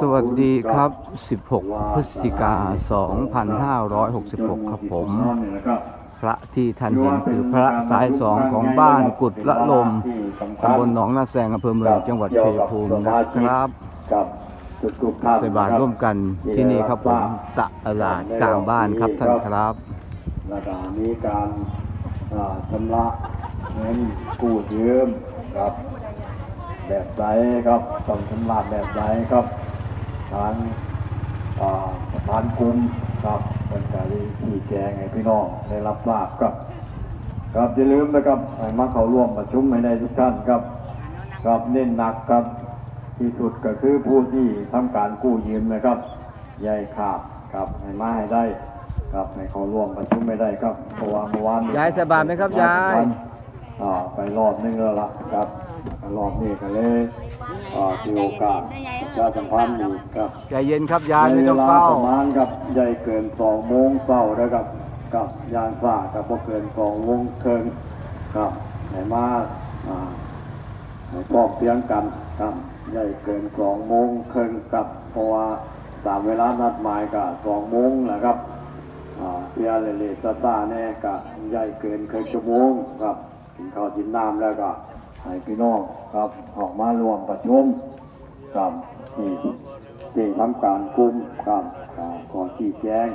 สวัสดีครับ 16 พฤศจิกา 2566 ครับผม พระที่ท่านเห็นคือพระสายสองของบ้านกุดละลมตำบลหนองนาแซงอำเภอเมืองจังหวัดชัยภูมินะครับกับทุกๆท่านใส่บาตรร่วมกันที่นี่ครับผมตลาดกลางบ้านครับท่านครับแล้วก็มีการอ่าชำระเงินกู้ยืมครับ แบบใดครับต้องชำระแบบใดครับ ทางอ่าประธานกลุ่มครับเป็นการที่แจงให้พี่น้องได้รับทราบครับครับอย่าลืมนะครับให้มาเข้าร่วมประชุมให้ได้ทุกท่านครับครับเน้นหนักครับ ที่สุดก็คือผู้ที่ทำการกู้ยืมนะครับใหญ่ขาดครับให้มาให้ได้ครับให้เขาร่วมประชุมไม่ได้ครับเพราะว่าเมื่อวานนี้ยายสบายไหมครับยายอ่าไปรอบนึงแล้วล่ะครับ รอบนี้ก็เลยอ่าที่โอกาสประชาสัมพันธ์อยู่ครับใจเย็นครับยายไม่ต้องในวลเฝ้าประมาณครับใหญ่เกินสองโมงเช้าแล้วครับกับยานฝ่ากับพอเกินสองโมงเคิงครับไหนมาอ่าให้พร้อมเพรียงกันครับใหญ่เกินสองโมงเคิงกับเพราะว่าตามเวลานัดหมายกับสองโมงนะครับอ่าเพียเลเลตาตาแน่กับใหญ่เกินครึ่งชั่วโมงครับกินข้าวกินน้ำแล้วก็ ให้พี่น้องครับออกมารวมประชุมครับที่ที่ทำการกลุ่มครับอ่าขอชี้แจง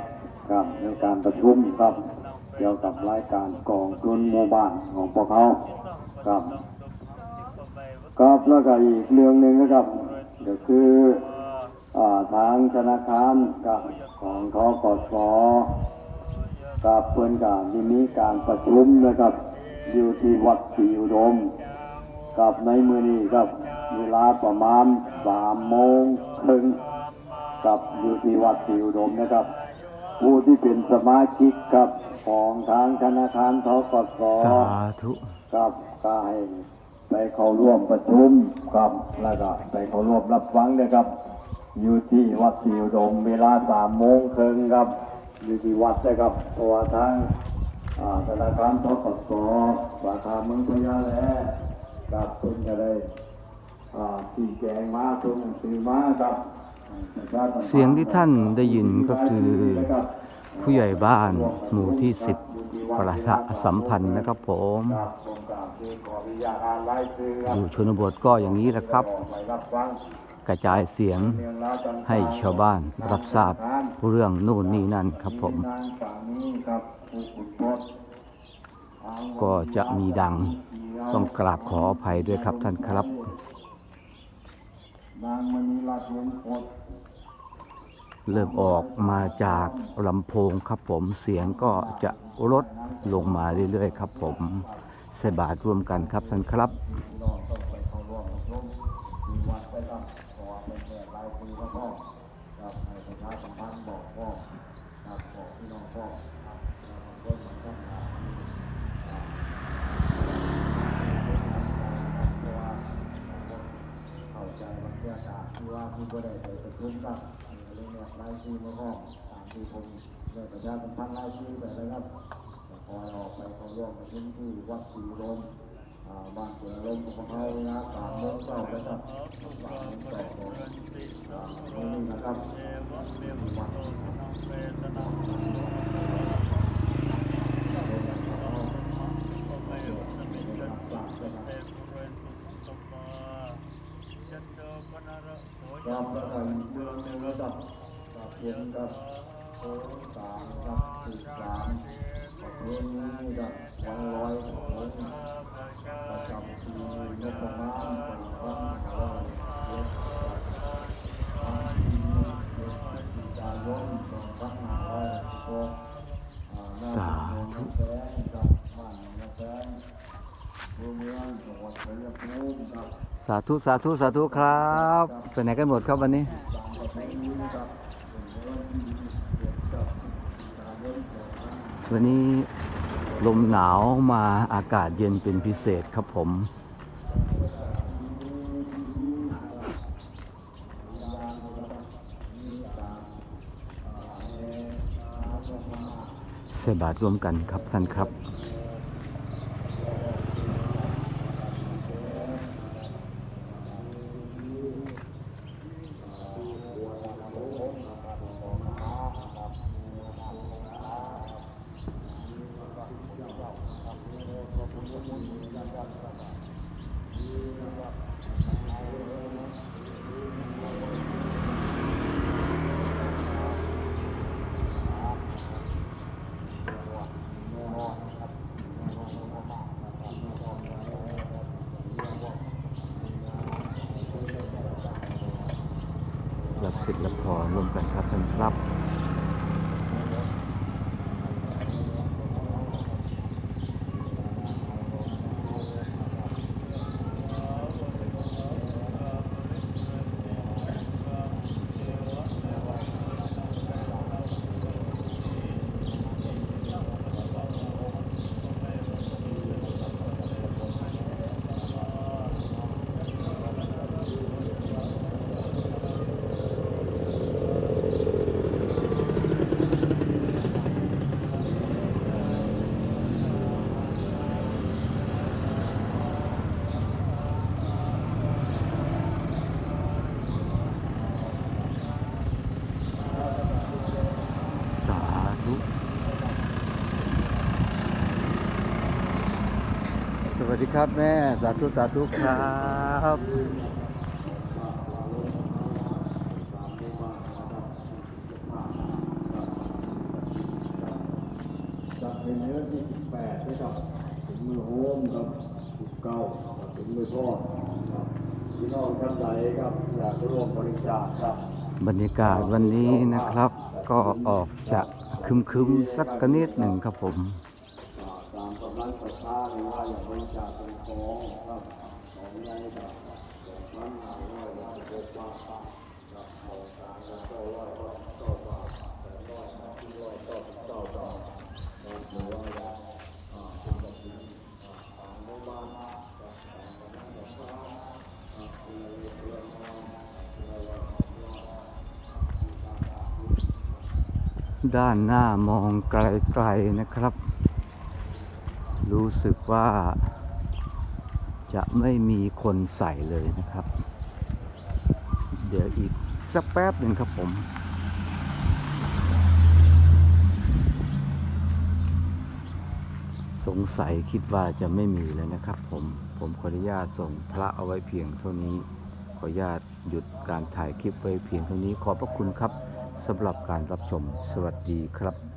ครับในการประชุมครับเกี่ยวกับรายการกองทุนหมู่บ้านของพวกเขาครับครับแล้วก็อีกเรื่องหนึ่งนะครับก็คืออทางธนาคารกับของทกสกับเพื่อนกับมีการประชุมนะครับอยู่ที่วัดศรีอุดม กับในมือนี้ครับเวลาประมาณสามโมงครึ่งกับอยู่ที่วัดศรีอุดมนะครับ ผู้ที่เป็นสมาชิกกับของทางธนาคารทกสสาธุครับก็ให้ไปเข้าร่วมประชุมครับแล้วก็ไปเข้าร่วมรับฟังนะครับ อยู่ที่วัดศรีอุดม เวลาสามโมงครึ่งครับ อยู่ที่วัดนะครับตัวทางอ่าธนาคารทกสสาขาเมืองพะยาแล ครับเพิ่งจะได้อ่าชี้แจงมาตรงสือมาครับเสียงที่ท่านได้ยินก็คือผู้ใหญ่บ้านหมู่ที่10ประชาสัมพันธ์นะครับผมอยู่ชนบทก็อย่างนี้แหละครับ กระจายเสียงให้ชาวบ้านรับทราบเรื่องนู่นนี่นั่นครับผม ก็จะมีดังต้องกราบขออภัยด้วยครับท่านครับเริ่มออกมาจากลำโพงครับผมเสียงก็จะลดลงมาเรื่อยๆครับผมใส่บาตรร่วมกันครับท่านครับพี่น้องต้องไปเข้าร่วมอบอกรายปีแล้องพ่อครับบอกพี่น้องพ่อ ก็ร่วมกันทำงเพราะว่าเข้าใจบรรยากที่ว่าผู้บ่ได้ไปประชุมครับเรื่องเนี่ยรายชื่อมาพ่อตามที่ผมได้ประชาสัมพันธ์รายชื่อไปแล้วครับคอยออกไปเข้าร่วมประชุมที่วัดศรีลมบ้านเสือลมของเขานะสามโมงเช้านะครับสามโมงเช้าของนี่นะครับวัด ครับแล้วก็อีกเมืองในระดับกับเย็นกับโค้งสามกับสิบสามกับเรื่องนี้ดับวันลอยของโค้งประจำปีงบประมาณปีสองพันห้าร้อยเจ็ดสิบเดือนพฤศจิกายนสองพันห้าร้อยหกสิบหกอ่าหน้ สาธุ แสงกับบ้านนาแสงตัวเมื องจังหวัดชัยภูมิครับสาธุสาธุสาธุครับไปไหนกันหมดครับวันนี้ตามประเพณีครับเป็นวันที่ยี่สิบเจ็ดครับพฤศจิกายนสองพันวันนี้ลมหนาวมาอากาศเย็นเป็นพิเศษครับผมใส่บาตรร่วมกันครับท่านครับ หลักสิทธิ์หลักพอรวมกันครับท่านครับ วัสดีครับแม่ สาธุสาธุครับจัดเป็นเนื้อที่สิบแปดนะครับถึงมือโฮมครับสิบเก้าถึงมือทอดครับพี่น้องท่านใดครับอยากร่วมบริจาคครับ บรรยากาศวันนี้นะครับ ก็ออกจะคึมๆสักกนิดหนึ่งครับผม ตามกำลังศรัทธาหรือว่าอยากบริจาคเป็นของครับของใหญ่ครับสองพันห้าร้อยบาทหกบาทครับของกลางก็เก้าร้อยก็เก้าบาทแปดร้อยห้าสิบร้อยเก้าสิบเก้าบาทครับหรือว่าอยากอ่าเป็นแบบนี้อ่าตามโรงพยาบาลครับตามกำลังศรัทธาอ่าเพื่อเพื่อนน้องเพื่อว่าเรด้านหน้ามองไกลๆนะครับ รู้สึกว่าจะไม่มีคนใส่เลยนะครับ เดี๋ยวอีกสักแป๊บหนึ่งครับผมสงสัยคิดว่าจะไม่มีเลยนะครับผม ผมขออนุญาตส่งพระเอาไว้เพียงเท่านี้ ขออนุญาตหยุดการถ่ายคลิปไว้เพียงเท่านี้ ขอบพระคุณครับสำหรับการรับชม สวัสดีครับ